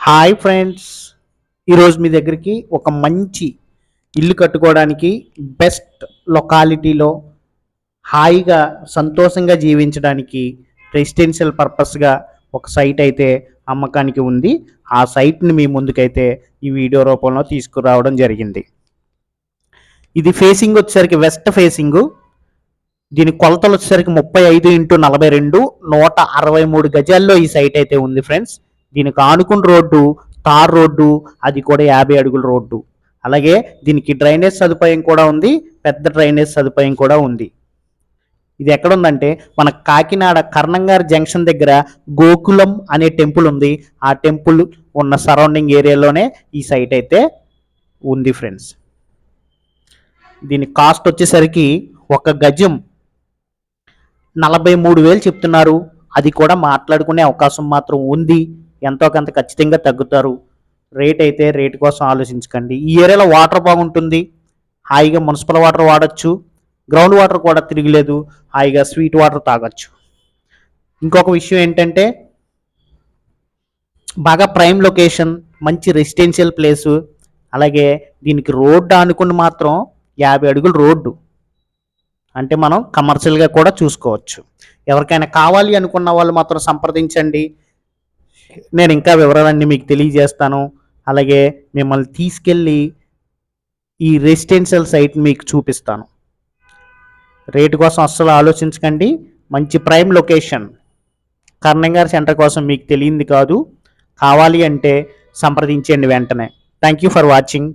Hi friends. ఈరోజు మీ దగ్గరికి ఒక మంచి ఇల్లు కట్టుకోవడానికి బెస్ట్ లొకాలిటీలో హాయిగా సంతోషంగా జీవించడానికి రెసిడెన్షియల్ పర్పస్గా ఒక సైట్ అయితే అమ్మకానికి ఉంది. ఆ సైట్ని మీ ముందుకైతే ఈ వీడియో రూపంలో తీసుకురావడం జరిగింది. ఇది ఫేసింగ్ వచ్చేసరికి వెస్ట్ ఫేసింగ్. దీని కొలతలు వచ్చేసరికి ముప్పై ఐదు ఇంటూ నలభై రెండు నూట అరవై మూడు గజాల్లో ఈ సైట్ అయితే ఉంది ఫ్రెండ్స్. దీనికి ఆనుకున్న రోడ్డు తార్ రోడ్డు అది కూడా యాభై అడుగుల రోడ్డు. అలాగే దీనికి డ్రైనేజ్ సదుపాయం కూడా ఉంది పెద్ద డ్రైనేజ్ సదుపాయం కూడా ఉంది. ఇది ఎక్కడ ఉందంటే మన కాకినాడ కర్ణంగారు జంక్షన్ దగ్గర గోకులం అనే టెంపుల్ ఉంది. ఆ టెంపుల్ ఉన్న సరౌండింగ్ ఏరియాలోనే ఈ సైట్ అయితే ఉంది ఫ్రెండ్స్. దీని కాస్ట్ వచ్చేసరికి ఒక గజం నలభై మూడు వేలు చెప్తున్నారు. అది కూడా మాట్లాడుకునే అవకాశం మాత్రం ఉంది. ఎంతో కొంత ఖచ్చితంగా తగ్గుతారు. రేట్ అయితే రేట్ కోసం ఆలోచించకండి. ఈ ఏరియాలో వాటర్ బాగుంటుంది. హాయిగా మున్సిపల్ వాటర్ వాడచ్చు. గ్రౌండ్ వాటర్ కూడా తిరగలేదు. హాయిగా స్వీట్ వాటర్ తాగొచ్చు. ఇంకొక విషయం ఏంటంటే బాగా ప్రైమ్ లొకేషన్ మంచి రెసిడెన్షియల్ ప్లేసు అలాగే దీనికి రోడ్డు అనుకుని మాత్రం యాభై అడుగులు రోడ్డు. అంటే మనం కమర్షియల్గా కూడా చూసుకోవచ్చు. ఎవరికైనా కావాలి అనుకున్న వాళ్ళు మాత్రం సంప్రదించండి. నేను ఇంకా వివరాలన్నీ మీకు తెలియజేస్తాను. అలాగే మిమ్మల్ని తీసుకెళ్ళి ఈ రెసిడెన్షియల్ సైట్ మీకు చూపిస్తాను. రేటు కోసం అస్సలు ఆలోచించకండి. మంచి ప్రైమ్ లొకేషన్ కర్ణంగారి సెంటర్ కోసం మీకు తెలియంది కాదు. కావాలి అంటే సంప్రదించండి వెంటనే. Thank you for watching